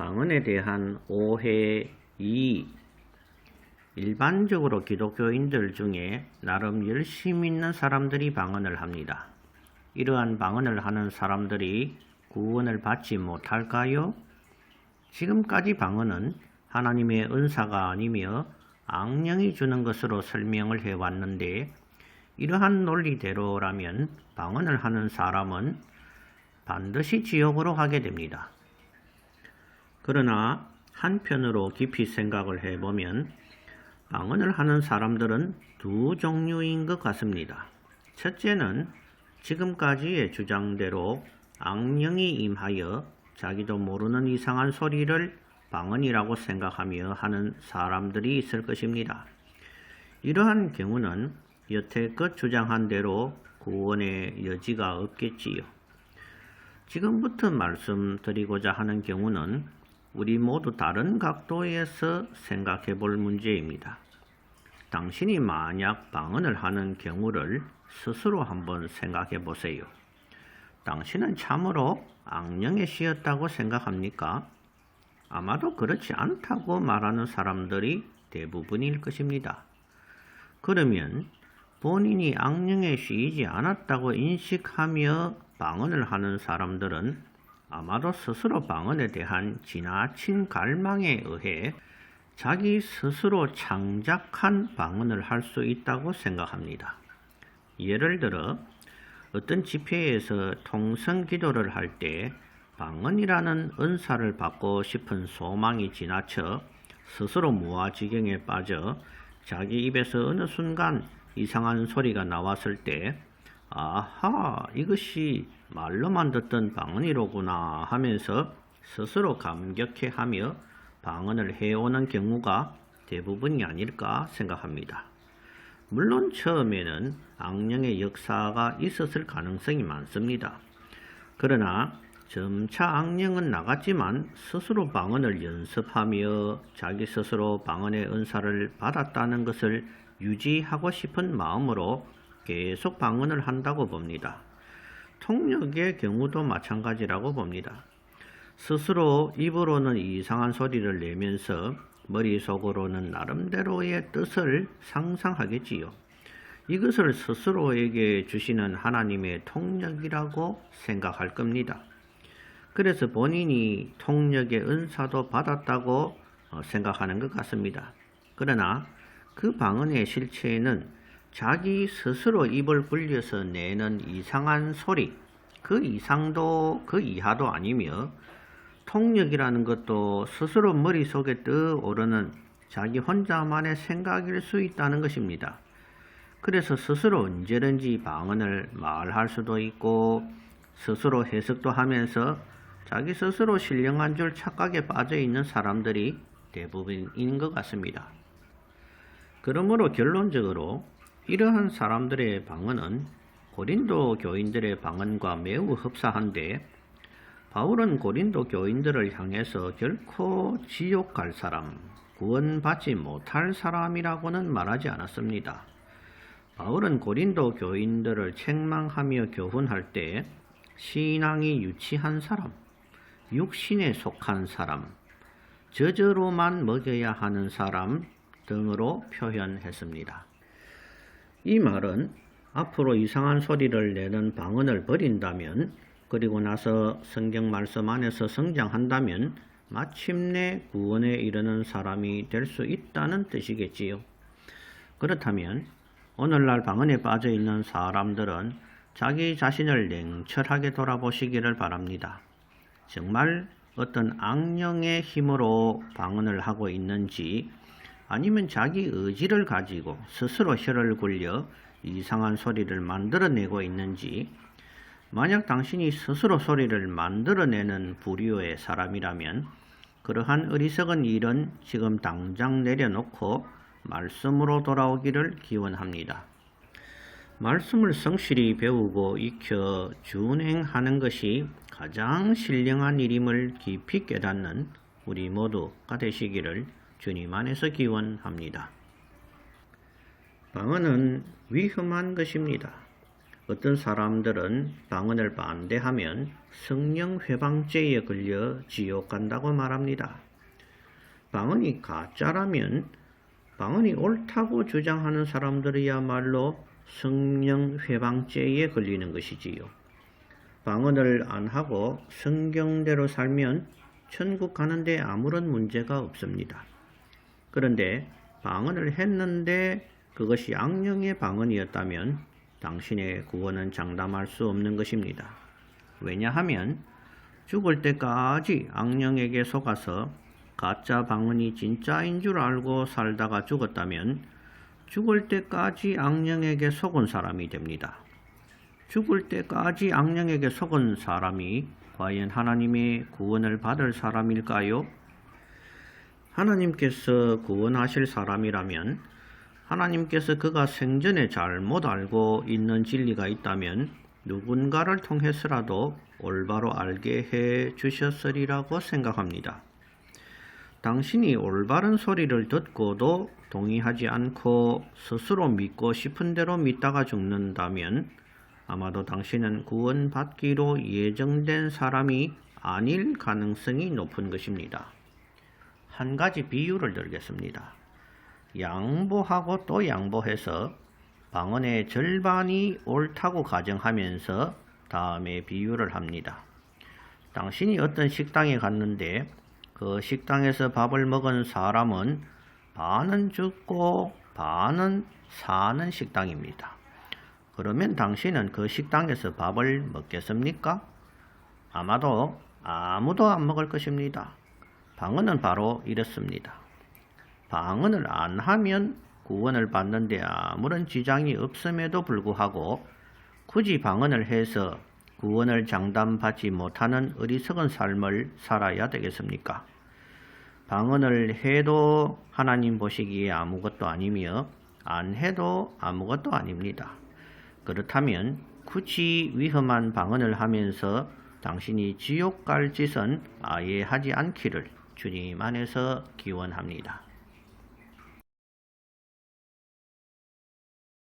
방언에 대한 오해 2. 일반적으로 기독교인들 중에 나름 열심히 있는 사람들이 방언을 합니다. 이러한 방언을 하는 사람들이 구원을 받지 못할까요? 지금까지 방언은 하나님의 은사가 아니며 악령이 주는 것으로 설명을 해왔는데 이러한 논리대로라면 방언을 하는 사람은 반드시 지옥으로 가게 됩니다. 그러나 한편으로 깊이 생각을 해보면 방언을 하는 사람들은 두 종류인 것 같습니다. 첫째는 지금까지의 주장대로 악령이 임하여 자기도 모르는 이상한 소리를 방언이라고 생각하며 하는 사람들이 있을 것입니다. 이러한 경우는 여태껏 주장한 대로 구원의 여지가 없겠지요. 지금부터 말씀드리고자 하는 경우는 우리 모두 다른 각도에서 생각해 볼 문제입니다. 당신이 만약 방언을 하는 경우를 스스로 한번 생각해 보세요. 당신은 참으로 악령에 씌었다고 생각합니까? 아마도 그렇지 않다고 말하는 사람들이 대부분일 것입니다. 그러면 본인이 악령에 씌이지 않았다고 인식하며 방언을 하는 사람들은 아마도 스스로 방언에 대한 지나친 갈망에 의해 자기 스스로 창작한 방언을 할 수 있다고 생각합니다. 예를 들어 어떤 집회에서 통성 기도를 할 때 방언이라는 은사를 받고 싶은 소망이 지나쳐 스스로 무아지경에 빠져 자기 입에서 어느 순간 이상한 소리가 나왔을 때 아하 이것이 말로만 듣던 방언이로구나 하면서 스스로 감격해 하며 방언을 해오는 경우가 대부분이 아닐까 생각합니다. 물론 처음에는 악령의 역사가 있었을 가능성이 많습니다. 그러나 점차 악령은 나갔지만 스스로 방언을 연습하며 자기 스스로 방언의 은사를 받았다는 것을 유지하고 싶은 마음으로 계속 방언을 한다고 봅니다. 통역의 경우도 마찬가지라고 봅니다. 스스로 입으로는 이상한 소리를 내면서 머릿속으로는 나름대로의 뜻을 상상하겠지요. 이것을 스스로에게 주시는 하나님의 통력이라고 생각할 겁니다. 그래서 본인이 통력의 은사도 받았다고 어, 생각하는 것 같습니다. 그러나 그 방언의 실체에는 자기 스스로 입을 불려서 내는 이상한 소리, 그 이상도 그 이하도 아니며 통력이라는 것도 스스로 머릿속에 떠오르는 자기 혼자만의 생각일 수 있다는 것입니다. 그래서 스스로 언제든지 방언을 말할 수도 있고 스스로 해석도 하면서 자기 스스로 신령한 줄 착각에 빠져 있는 사람들이 대부분인 것 같습니다. 그러므로 결론적으로 이러한 사람들의 방언은 고린도 교인들의 방언과 매우 흡사한데 바울은 고린도 교인들을 향해서 결코 지옥 갈 사람, 구원받지 못할 사람이라고는 말하지 않았습니다. 바울은 고린도 교인들을 책망하며 교훈할 때 신앙이 유치한 사람, 육신에 속한 사람, 저저로만 먹여야 하는 사람 등으로 표현했습니다. 이 말은 앞으로 이상한 소리를 내는 방언을 버린다면 그리고 나서 성경 말씀 안에서 성장한다면 마침내 구원에 이르는 사람이 될 수 있다는 뜻이겠지요. 그렇다면 오늘날 방언에 빠져 있는 사람들은 자기 자신을 냉철하게 돌아보시기를 바랍니다. 정말 어떤 악령의 힘으로 방언을 하고 있는지 아니면 자기 의지를 가지고 스스로 혀를 굴려 이상한 소리를 만들어내고 있는지 만약 당신이 스스로 소리를 만들어내는 부류의 사람이라면 그러한 어리석은 일은 지금 당장 내려놓고 말씀으로 돌아오기를 기원합니다. 말씀을 성실히 배우고 익혀 준행하는 것이 가장 신령한 일임을 깊이 깨닫는 우리 모두가 되시기를 주님 안에서 기원합니다. 방언은 위험한 것입니다. 어떤 사람들은 방언을 반대하면 성령 회방죄에 걸려 지옥 간다고 말합니다. 방언이 가짜라면 방언이 옳다고 주장하는 사람들이야말로 성령 회방죄에 걸리는 것이지요. 방언을 안 하고 성경대로 살면 천국 가는데 아무런 문제가 없습니다. 그런데 방언을 했는데 그것이 악령의 방언이었다면 당신의 구원은 장담할 수 없는 것입니다. 왜냐하면 죽을 때까지 악령에게 속아서 가짜 방언이 진짜인 줄 알고 살다가 죽었다면 죽을 때까지 악령에게 속은 사람이 됩니다. 죽을 때까지 악령에게 속은 사람이 과연 하나님의 구원을 받을 사람일까요? 하나님께서 구원하실 사람이라면 하나님께서 그가 생전에 잘못 알고 있는 진리가 있다면 누군가를 통해서라도 올바로 알게 해 주셨으리라고 생각합니다. 당신이 올바른 소리를 듣고도 동의하지 않고 스스로 믿고 싶은 대로 믿다가 죽는다면 아마도 당신은 구원받기로 예정된 사람이 아닐 가능성이 높은 것입니다. 한 가지 비유를 들겠습니다. 양보하고 또 양보해서 방언의 절반이 옳다고 가정하면서 다음에 비유를 합니다. 당신이 어떤 식당에 갔는데 그 식당에서 밥을 먹은 사람은 반은 죽고 반은 사는 식당입니다. 그러면 당신은 그 식당에서 밥을 먹겠습니까? 아마도 아무도 안 먹을 것입니다. 방언은 바로 이렇습니다. 방언을 안 하면 구원을 받는데 아무런 지장이 없음에도 불구하고 굳이 방언을 해서 구원을 장담받지 못하는 어리석은 삶을 살아야 되겠습니까? 방언을 해도 하나님 보시기에 아무것도 아니며 안 해도 아무것도 아닙니다. 그렇다면 굳이 위험한 방언을 하면서 당신이 지옥 갈 짓은 아예 하지 않기를 주님 안에서 기원합니다.